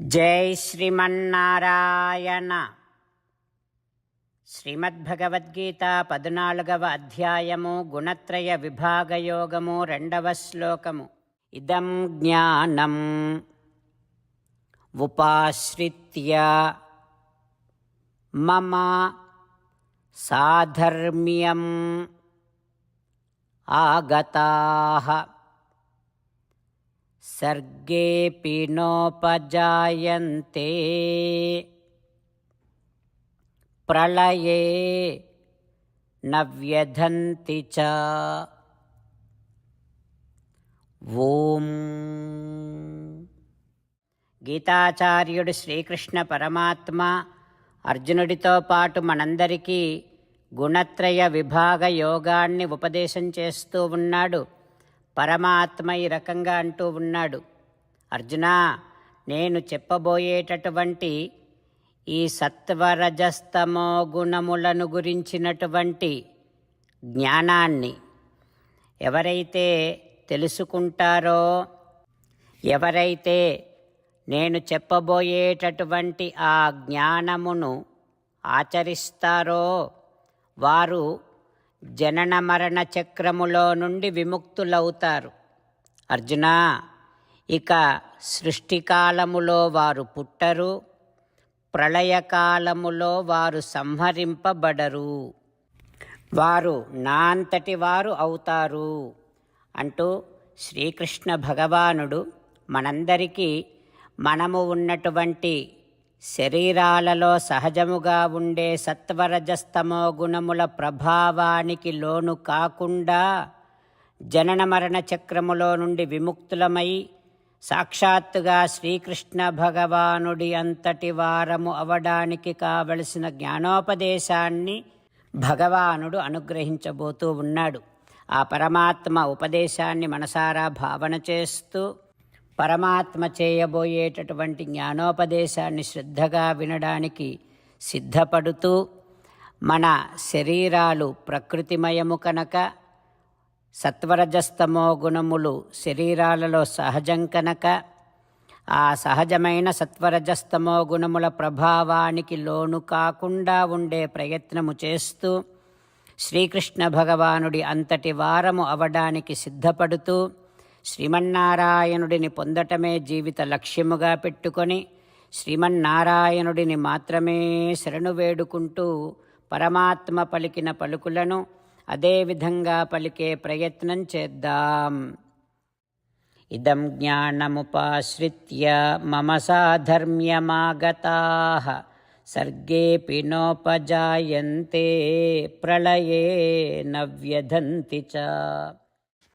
జై శ్రీమన్నారాయణ. శ్రీమద్భగవద్గీత పద్నాలుగవ అధ్యాయము గుణత్రయ విభాగయోగము రెండవ శ్లోకము. ఇదం జ్ఞానం ఉపాశ్రిత్య మమ సాధర్మ్యం ఆగతా. सर्गेऽपि नोपजायन्ते प्रलये न व्यधन्ति च ఓం గీతాచార్యుడు శ్రీకృష్ణ పరమాత్మ అర్జునుడితో పాటు మనందరికీ గుణత్రయ విభాగ యోగాన్ని ఉపదేశం చేస్తూ ఉన్నాడు పరమాత్మ ఈ రకంగా అంటూ ఉన్నాడు. అర్జున నేను చెప్పబోయేటటువంటి ఈ సత్వరజస్తమో గుణములను గురించినటువంటి జ్ఞానాన్ని ఎవరైతే తెలుసుకుంటారో ఎవరైతే నేను చెప్పబోయేటటువంటి ఆ జ్ఞానమును ఆచరిస్తారో వారు జనన మరణ చక్రములో నుండి విముక్తులవుతారు. అర్జున ఇక సృష్టికాలములో వారు పుట్టరు ప్రళయకాలములో వారు సంహరింపబడరు. వారు నా అంతటి వారు అవుతారు అంటూ శ్రీకృష్ణ భగవానుడు మనందరికీ మనము ఉన్నటువంటి శరీరాలలో సహజముగా ఉండే సత్వరజస్తమో గుణముల ప్రభావానికి లోను కాకుండా జనన మరణ చక్రములో నుండి విముక్తులమై సాక్షాత్తుగా శ్రీకృష్ణ భగవానుడి అంతటి వారము అవడానికి కావలసిన జ్ఞానోపదేశాన్ని భగవానుడు అనుగ్రహించబోతూ ఉన్నాడు. ఆ పరమాత్మ ఉపదేశాన్ని మనసారా భావన చేస్తూ పరమాత్మ చేయబోయేటటువంటి జ్ఞానోపదేశాన్ని శ్రద్ధగా వినడానికి సిద్ధపడుతూ మన శరీరాలు ప్రకృతిమయము కనుక సత్వరజస్తమో గుణములు శరీరాలలో సహజం కనుక ఆ సహజమైన సత్వరజస్తమో గుణముల ప్రభావానికి లోను కాకుండా ఉండే ప్రయత్నము చేస్తూ శ్రీకృష్ణ భగవానుడి అంతటి వారము అవడానికి సిద్ధపడుతూ శ్రీమన్నారాయణుడిని పొందటమే జీవిత లక్ష్యముగా పెట్టుకొని శ్రీమన్నారాయణుడిని మాత్రమే శరణు వేడుకుంటూ పరమాత్మ పలికిన పలుకులను అదేవిధంగా పలికే ప్రయత్నం చేద్దాం. ఇదం జ్ఞానముపాశ్రిత్య మమ సాధర్మ్యమాగతా. సర్గేపి నోపజాయంతే ప్రళయే నవ్యధంతి చ.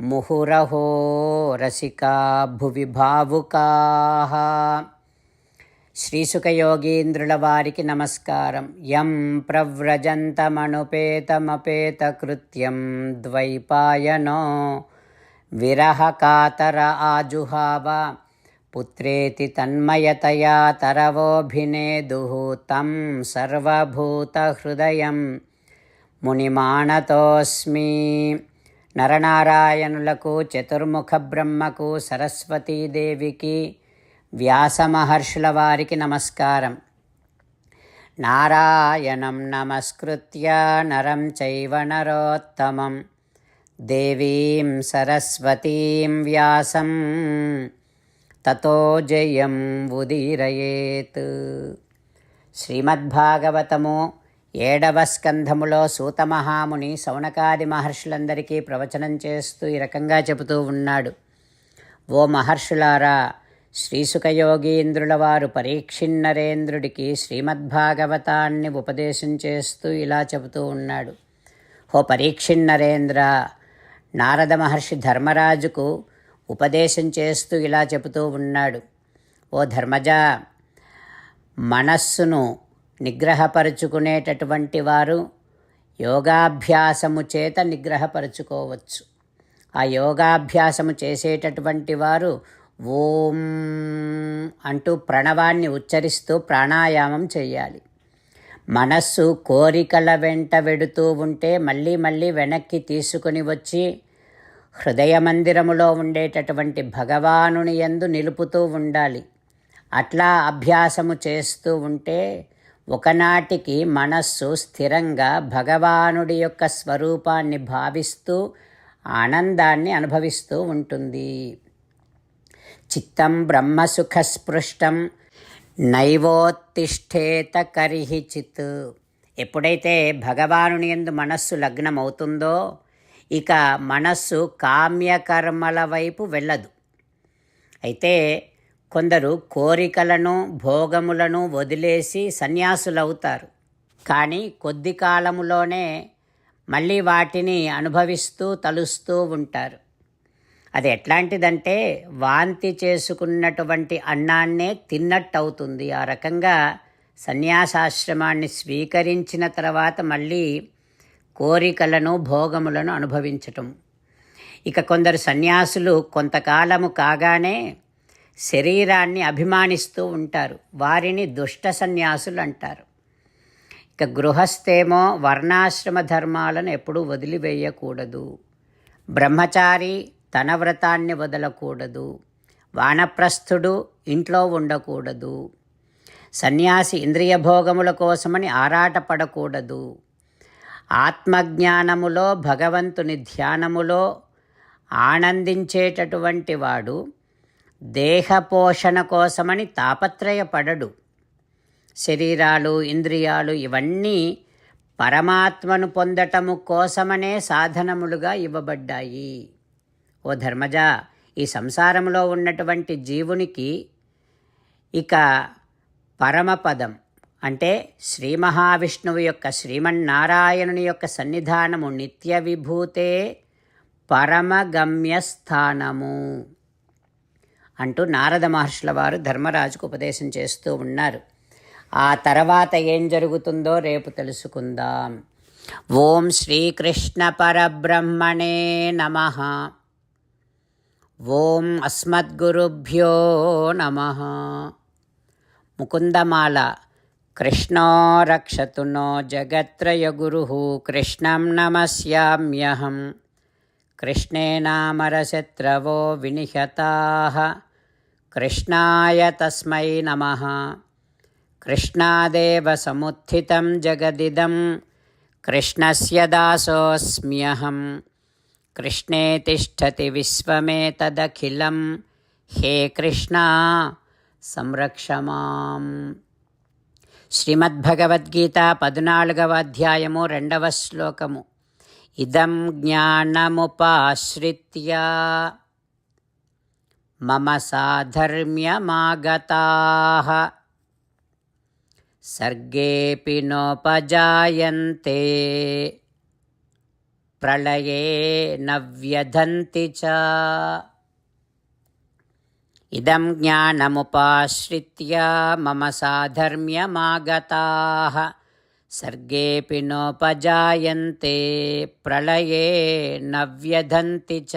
ముహురహో రసికా భువి భావుకాః. శ్రీసుఖయోగీంద్రుల వారికి నమస్కారం. యం ప్రవ్రజంతమనుపేతమపేతకృత్యం ద్వైపాయనో విరహకాతర ఆజుహావ పుత్రేతి తన్మయతయా తరవోభినేదు తం సర్వభూతహృదయం మునిమాణతోస్మి నరనారాయణులకు చతుర్ముఖ బ్రహ్మకు సరస్వతీదేవికి వ్యాసమహర్షుల వారికి నమస్కారం. నారాయణం నమస్కృత్య నరం చైవ నరోత్తమం. దేవీం సరస్వతీం వ్యాసం. తతో జయం ఉదీరయేత్. శ్రీమద్భాగవతము ఏడవ స్కంధములో సూతమహాముని సౌనకాది మహర్షులందరికీ ప్రవచనం చేస్తూ ఈ రకంగా చెబుతూ ఉన్నాడు. ఓ మహర్షులారా శ్రీసుఖయోగీంద్రుల వారు పరీక్షిన్నరేంద్రుడికి శ్రీమద్భాగవతాన్ని ఉపదేశం చేస్తూ ఇలా చెబుతూ ఉన్నాడు. ఓ పరీక్షిన్నరేంద్ర నారద మహర్షి ధర్మరాజుకు ఉపదేశం చేస్తూ ఇలా చెబుతూ ఉన్నాడు. ఓ ధర్మజ మనస్సును నిగ్రహపరుచుకునేటటువంటి వారు యోగాభ్యాసము చేత నిగ్రహపరుచుకోవచ్చు. ఆ యోగాభ్యాసము చేసేటటువంటి వారు ఓం అంటూ ప్రణవాన్ని ఉచ్చరిస్తూ ప్రాణాయామం చేయాలి. మనస్సు కోరికల వెంట వెడుతూ ఉంటే మళ్ళీ మళ్ళీ వెనక్కి తీసుకొని వచ్చి హృదయ మందిరములో ఉండేటటువంటి భగవానుని యందు నిలుపుతూ ఉండాలి. అట్లా అభ్యాసము చేస్తూ ఉంటే ఒకనాటికి మనస్సు స్థిరంగా భగవానుడి యొక్క స్వరూపాన్ని భావిస్తూ ఆనందాన్ని అనుభవిస్తూ ఉంటుంది. చిత్తం బ్రహ్మసుఖస్పృష్టం నైవోత్తిష్టేత కరిహిచిత్ ఎప్పుడైతే భగవానుని ఎందు మనస్సు లగ్నమవుతుందో ఇక మనస్సు కామ్యకర్మల వైపు వెళ్ళదు. అయితే కొందరు కోరికలను భోగములను వదిలేసి సన్యాసులవుతారు. కానీ కొద్ది కాలములోనే మళ్ళీ వాటిని అనుభవిస్తూ తలుస్తూ ఉంటారు. అది ఎట్లాంటిదంటే వాంతి చేసుకున్నటువంటి అన్నాన్నే తిన్నట్టు అవుతుంది ఆ రకంగా సన్యాసాశ్రమాన్ని స్వీకరించిన తర్వాత మళ్ళీ కోరికలను భోగములను అనుభవించటం. ఇక కొందరు సన్యాసులు కొంతకాలము కాగానే శరీరాన్ని అభిమానిస్తూ ఉంటారు. వారిని దుష్ట సన్యాసులు అంటారు ఇక గృహస్థేమో వర్ణాశ్రమ ధర్మాలను ఎప్పుడూ వదిలివేయకూడదు. బ్రహ్మచారి తన వ్రతాన్ని వదలకూడదు. వానప్రస్థుడు ఇంట్లో ఉండకూడదు. సన్యాసి ఇంద్రియ భోగముల కోసమని ఆరాటపడకూడదు. ఆత్మజ్ఞానములో భగవంతుని ధ్యానములో ఆనందించేటటువంటి వాడు దేహపోషణ కోసమని తాపత్రయపడడు. శరీరాలు ఇంద్రియాలు ఇవన్నీ పరమాత్మను పొందటము కోసమనే సాధనములుగా ఇవ్వబడ్డాయి. ఓ ధర్మజ ఈ సంసారంలో ఉన్నటువంటి జీవునికి ఇక పరమపదం అంటే శ్రీ మహావిష్ణువు యొక్క శ్రీమన్నారాయణుని యొక్క సన్నిధానము నిత్య విభూతే పరమగమ్యస్థానము. అంటూ నారద మహర్షుల వారు ధర్మరాజుకు ఉపదేశం చేస్తూ ఉన్నారు ఆ తర్వాత ఏం జరుగుతుందో రేపు తెలుసుకుందాం ఓం శ్రీకృష్ణ పరబ్రహ్మణే నమ ఓం అస్మద్గురుభ్యో నమ ముకుందమాల కృష్ణో రక్షతు నో జగత్రయగురు కృష్ణం నమస్యామ్యహం कृष्णेनामरशत्रवो विनिहताः कृष्णाय तस्मै नमः कृष्णादेव समुत्थितं जगदिदं कृष्णस्य दासोऽस्म्यहं कृष्णे तिष्ठति विश्वमेतदखिलं हे कृष्णा సంరక్ష మాం శ్రీమద్భగవద్గీత పద్నాలుగవ అధ్యాయము రెండవ శ్లోకము ఇదం జ్ఞానముపాశ్రిత్య मम साधर्म्यमागताः। सर्गेऽपि नोपजायन्ते। प्रलये न व्यधन्ति च। इदं ज्ञानमुपाश्रित्य मम साधर्म्यमागताः। सर्गेऽपि नोपजायन्ते। प्रलये न व्यधन्ति च।